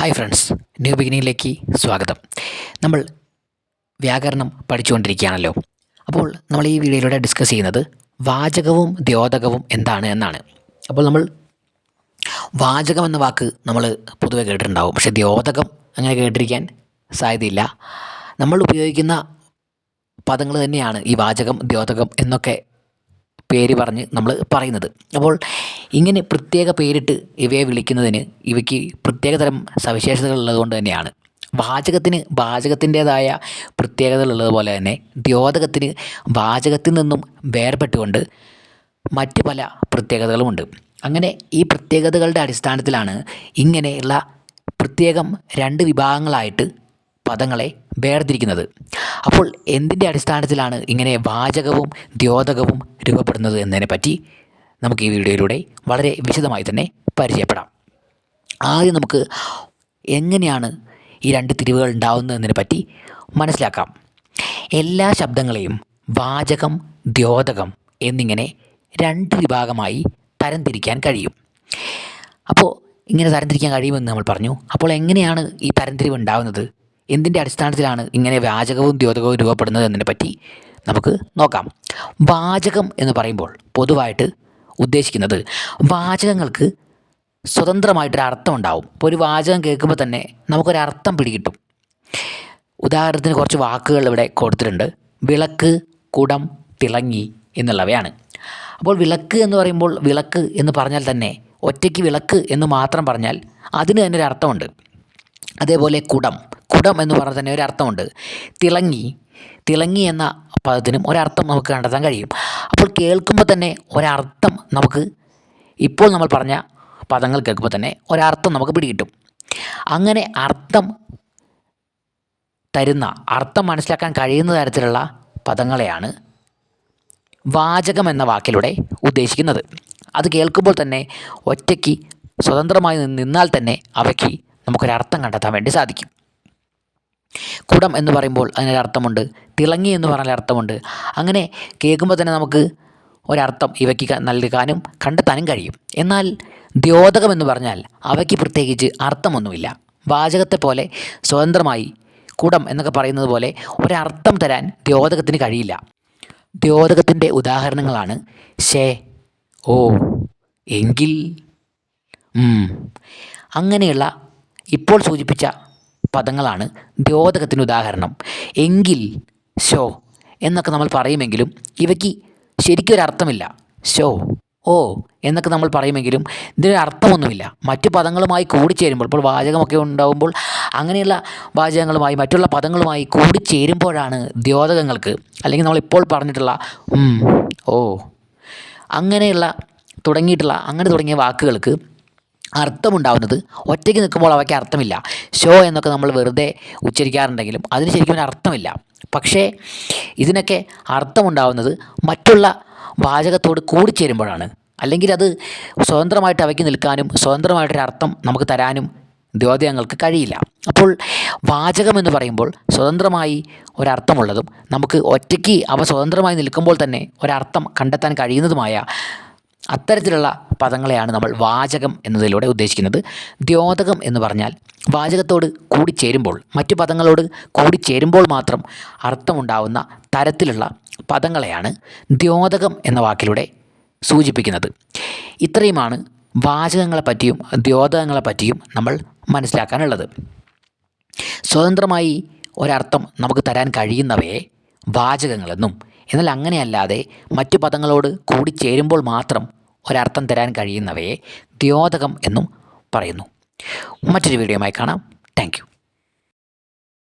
Hi friends new ബിഗിനിങ്ങിലേക്ക് സ്വാഗതം. നമ്മൾ വ്യാകരണം പഠിച്ചുകൊണ്ടിരിക്കുകയാണല്ലോ. അപ്പോൾ നമ്മൾ ഈ വീഡിയോയിലൂടെ ഡിസ്കസ് ചെയ്യുന്നത് വാചകവും ദ്യോതകവും എന്താണ് എന്നാണ്. അപ്പോൾ നമ്മൾ വാചകം എന്ന വാക്ക് നമ്മൾ പൊതുവെ കേട്ടിട്ടുണ്ടാവും. പക്ഷേ ദ്യോതകം അങ്ങനെ കേട്ടിരിക്കാൻ സാധ്യതയില്ല. നമ്മൾ ഉപയോഗിക്കുന്ന പദങ്ങൾ തന്നെയാണ് ഈ വാചകം ദ്യോതകം എന്നൊക്കെ പേര് പറഞ്ഞ് നമ്മൾ പറയുന്നത്. അപ്പോൾ ഇങ്ങനെ പ്രത്യേക പേരിട്ട് ഇവയെ വിളിക്കുന്നതിന് ഇവയ്ക്ക് പ്രത്യേകതരം സവിശേഷതകൾ ഉള്ളതുകൊണ്ട് തന്നെയാണ്. വാചകത്തിന് വാചകത്തിന്റേതായ പ്രത്യേകതകൾ ഉള്ളതുപോലെ തന്നെ ദ്യോതകത്തിന് വാചകത്തിൽ നിന്നും വേർപെട്ടുകൊണ്ട് മറ്റ് പല പ്രത്യേകതകളുമുണ്ട് അങ്ങനെ ഈ പ്രത്യേകതകളുടെ അടിസ്ഥാനത്തിലാണ് ഇങ്ങനെയുള്ള പ്രത്യേകം രണ്ട് വിഭാഗങ്ങളായിട്ട് പദങ്ങളെ വേർതിരിക്കുന്നത്. അപ്പോൾ എന്തിന്റെ അടിസ്ഥാനത്തിലാണ് ഇങ്ങനെ വാചകവും ദ്യോതകവും രൂപപ്പെടുന്നത് എന്നതിനെ പറ്റി നമുക്ക് ഈ വീഡിയോയിലൂടെ വളരെ വിശദമായി തന്നെ പരിചയപ്പെടാം. ആദ്യം നമുക്ക് എങ്ങനെയാണ് ഈ രണ്ട് തിരിവുകൾ ഉണ്ടാവുന്നതിനെ പറ്റി മനസ്സിലാക്കാം. എല്ലാ ശബ്ദങ്ങളെയും വാചകം ദ്യോതകം എന്നിങ്ങനെ രണ്ട് വിഭാഗമായി തരംതിരിക്കാൻ കഴിയും. അപ്പോൾ ഇങ്ങനെ തരംതിരിക്കാൻ കഴിയുമെന്ന് നമ്മൾ പറഞ്ഞു. അപ്പോൾ എങ്ങനെയാണ് ഈ തരംതിരിവ് ഉണ്ടാകുന്നത് എന്തിന്റെ അടിസ്ഥാനത്തിലാണ് ഇങ്ങനെ വാചകവും ദ്യോതകവും രൂപപ്പെടുന്നത് എന്നതിനെ പറ്റി നമുക്ക് നോക്കാം. വാചകം എന്ന് പറയുമ്പോൾ പൊതുവായിട്ട് ഉദ്ദേശിക്കുന്നത് വാചകങ്ങൾക്ക് സ്വതന്ത്രമായിട്ടൊരു അർത്ഥം ഉണ്ടാവും. ഇപ്പോൾ ഒരു വാചകം കേൾക്കുമ്പോൾ തന്നെ നമുക്കൊരർത്ഥം പിടികിട്ടും. ഉദാഹരണത്തിന് കുറച്ച് വാക്കുകൾ ഇവിടെ കൊടുത്തിട്ടുണ്ട്. വിളക്ക് കുടം തിളങ്ങി എന്നുള്ളവയാണ്. അപ്പോൾ വിളക്ക് എന്ന് പറയുമ്പോൾ വിളക്ക് എന്ന് പറഞ്ഞാൽ തന്നെ ഒറ്റയ്ക്ക് വിളക്ക് എന്ന് മാത്രം പറഞ്ഞാൽ അതിന് തന്നെ ഒരു അർത്ഥമുണ്ട്. അതേപോലെ കുടം. കുടം എന്ന് പറഞ്ഞാൽ തന്നെ ഒരു അർത്ഥമുണ്ട്. തിളങ്ങി തിളങ്ങി എന്ന പദത്തിനും ഒരർത്ഥം നമുക്ക് കണ്ടെത്താൻ കഴിയും. അപ്പോൾ കേൾക്കുമ്പോൾ തന്നെ ഒരർത്ഥം നമുക്ക് ഇപ്പോൾ നമ്മൾ പറഞ്ഞ പദങ്ങൾ കേൾക്കുമ്പോൾ തന്നെ ഒരർത്ഥം നമുക്ക് പിടികിട്ടും. അങ്ങനെ അർത്ഥം തരുന്ന അർത്ഥം മനസ്സിലാക്കാൻ കഴിയുന്ന തരത്തിലുള്ള പദങ്ങളെയാണ് വാചകം എന്ന വാക്കിലൂടെ ഉദ്ദേശിക്കുന്നത്. അത് കേൾക്കുമ്പോൾ തന്നെ ഒറ്റയ്ക്ക് സ്വതന്ത്രമായി നിന്നാൽ തന്നെ അവയ്ക്ക് നമുക്കൊരർത്ഥം കണ്ടെത്താൻ വേണ്ടി സാധിക്കും. കുടം എന്ന് പറയുമ്പോൾ അതിനൊരർത്ഥമുണ്ട്. തിളങ്ങി എന്ന് പറഞ്ഞാൽ അർത്ഥമുണ്ട്. അങ്ങനെ കേൾക്കുമ്പോൾ തന്നെ നമുക്ക് ഒരർത്ഥം ഇവയ്ക്ക് നൽകാനും കണ്ടെത്താനും കഴിയും. എന്നാൽ ദ്യോതകം എന്ന് പറഞ്ഞാൽ അവയ്ക്ക് പ്രത്യേകിച്ച് അർത്ഥമൊന്നുമില്ല. വാചകത്തെ പോലെ സ്വതന്ത്രമായി കുടം എന്നൊക്കെ പറയുന്നത് പോലെ ഒരർത്ഥം തരാൻ ദ്യോതകത്തിന് കഴിയില്ല. ദ്യോതകത്തിന്റെ ഉദാഹരണങ്ങളാണ് ഷേ ഓ എങ്കിൽ അങ്ങനെയുള്ള ഇപ്പോൾ സൂചിപ്പിച്ച പദങ്ങളാണ് ദ്യോതകത്തിന് ഉദാഹരണം. എങ്കിൽ ഷോ എന്നൊക്കെ നമ്മൾ പറയുമെങ്കിലും ഇവയ്ക്ക് ശരിക്കും ഒരു അർത്ഥമില്ല. ഷോ ഓ എന്നൊക്കെ നമ്മൾ പറയുമെങ്കിലും ഇതിന് അർത്ഥമൊന്നുമില്ല. മറ്റു പദങ്ങളുമായി കൂടിച്ചേരുമ്പോൾ ഇപ്പോൾ വാചകമൊക്കെ ഉണ്ടാകുമ്പോൾ അങ്ങനെയുള്ള വാചകങ്ങളുമായി മറ്റുള്ള പദങ്ങളുമായി കൂടിച്ചേരുമ്പോഴാണ് ദ്യോതകങ്ങൾക്ക് അല്ലെങ്കിൽ നമ്മൾ ഇപ്പോൾ പറഞ്ഞിട്ടുള്ള ഓ അങ്ങനെയുള്ള തുടങ്ങിയിട്ടുള്ള അങ്ങനെ തുടങ്ങിയ വാക്കുകൾക്ക് അർത്ഥമുണ്ടാവുന്നത് ഒറ്റയ്ക്ക് നിൽക്കുമ്പോൾ അവയ്ക്ക് അർത്ഥമില്ല. ഷോ എന്നൊക്കെ നമ്മൾ വെറുതെ ഉച്ചരിക്കാറുണ്ടെങ്കിലും അതിന് ശരിക്കും അർത്ഥമില്ല. പക്ഷേ ഇതിനൊക്കെ അർത്ഥമുണ്ടാവുന്നത് മറ്റുള്ള വാചകത്തോട് കൂടിച്ചേരുമ്പോഴാണ് അല്ലെങ്കിൽ അത് സ്വതന്ത്രമായിട്ട് അവയ്ക്ക് നിൽക്കാനും സ്വതന്ത്രമായിട്ടൊരു അർത്ഥം നമുക്ക് തരാനും ദ്യോദയങ്ങൾക്ക് കഴിയില്ല. അപ്പോൾ വാചകം എന്ന് പറയുമ്പോൾ സ്വതന്ത്രമായി ഒരർത്ഥമുള്ളതും നമുക്ക് ഒറ്റയ്ക്ക് അവ സ്വതന്ത്രമായി നിൽക്കുമ്പോൾ തന്നെ ഒരർത്ഥം കണ്ടെത്താൻ കഴിയുന്നതുമായ അത്തരത്തിലുള്ള പദങ്ങളെയാണ് നമ്മൾ വാചകം എന്നതിലൂടെ ഉദ്ദേശിക്കുന്നത്. ദ്യോതകം എന്ന് പറഞ്ഞാൽ വാചകത്തോട് കൂടിച്ചേരുമ്പോൾ മറ്റു പദങ്ങളോട് കൂടിച്ചേരുമ്പോൾ മാത്രം അർത്ഥമുണ്ടാവുന്ന തരത്തിലുള്ള പദങ്ങളെയാണ് ദ്യോതകം എന്ന വാക്കിലൂടെ സൂചിപ്പിക്കുന്നത്. ഇത്രയുമാണ് വാചകങ്ങളെ പറ്റിയും ദ്യോതകങ്ങളെ പറ്റിയും നമ്മൾ മനസ്സിലാക്കാനുള്ളത്. സ്വതന്ത്രമായി ഒരർത്ഥം നമുക്ക് തരാൻ കഴിയുന്നവയെ വാചകങ്ങളെന്നും എന്നാൽ അങ്ങനെയല്ലാതെ മറ്റു പദങ്ങളോട് കൂടിച്ചേരുമ്പോൾ മാത്രം ഒരർത്ഥം തരാൻ കഴിയുന്നവയെ ദ്യോതകം എന്നും പറയുന്നു. മറ്റൊരു വീഡിയോയുമായി കാണാം. താങ്ക്